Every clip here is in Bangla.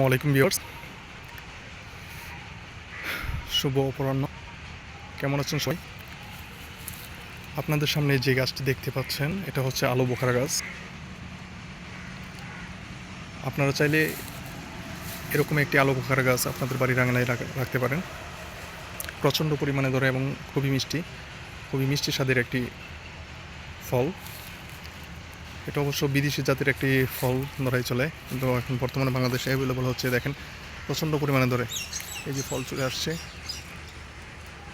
ওয়ালাইকুম ভিউয়ার্স শুভ অপরাহ্ন। কেমন আছেন সবাই? আপনাদের সামনে যে গাছটি দেখতে পাচ্ছেন এটা হচ্ছে আলু বোখারা গাছ। আপনারা চাইলে এরকম একটি আলু বোখারা গাছ আপনাদের বাড়ির আঙিনায় রাখ- রাখতে পারেন। প্রচণ্ড পরিমাণে ধরে এবং খুবই মিষ্টি। খুবই মিষ্টি স্বাদের একটি ফল। এটা অবশ্য বিদেশি জাতির একটি ফল ধরাই চলে, কিন্তু এখন বর্তমানে বাংলাদেশে অ্যাভেলেবল হচ্ছে, দেখেন, প্রচণ্ড পরিমাণে ধরে এই যে ফল চলে আসছে।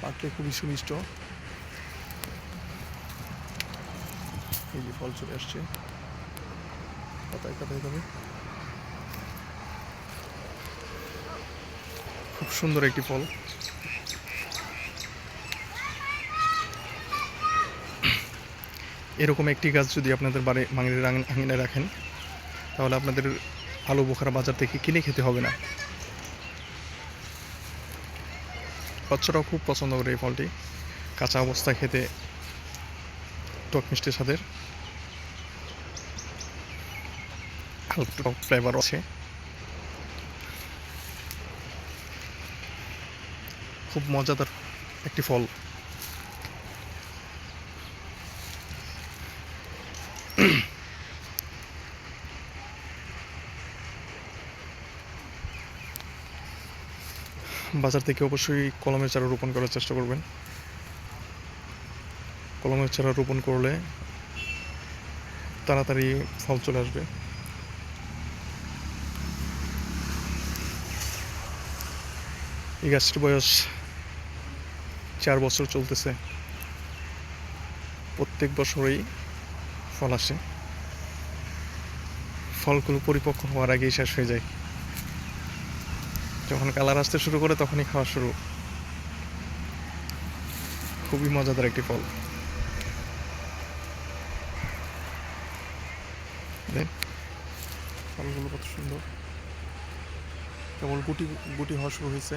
পাকতে খুবই সুমিষ্ট। এই যে ফল চলে আসছে। পাতায় পাতায় খুব সুন্দর একটি ফল। এরকম একটি গাছ যদি আপনাদের বাড়ি বাঙালির আঙিনায় রাখেন, তাহলে আপনাদের আলু বোখারা বাজার থেকে কিনে খেতে হবে না। বাচ্চারাও খুব পছন্দ করে এই ফলটি। কাঁচা অবস্থায় খেতে টক মিষ্টি স্বাদের। হালকা টক ফ্লেভার আছে। খুব মজাদার একটি ফল। বাজার থেকে অবশ্যই কলমের চারা রোপণ করার চেষ্টা করবেন। কলমের চারা রোপণ করলে তাড়াতাড়ি ফল চলে আসবে। এই গাছটির বয়স চার বছর চলতেছে। প্রত্যেক বছরই ফল আসে। ফলগুলো পরিপক্ক হওয়ার আগেই শেষ হয়ে যায়। যখন কালার আসতে শুরু করে তখনই খাওয়া শুরু। খুবই মজাদার একটি ফল। ফলগুলো কত সুন্দর। কেবল গুটি গুটি হওয়া শুরু হয়েছে।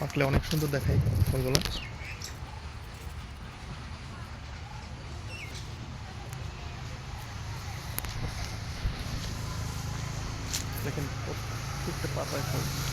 পাকলে অনেক সুন্দর দেখায় ফলগুলো। দেখেন প্রত্যেকটা পাতায় ফল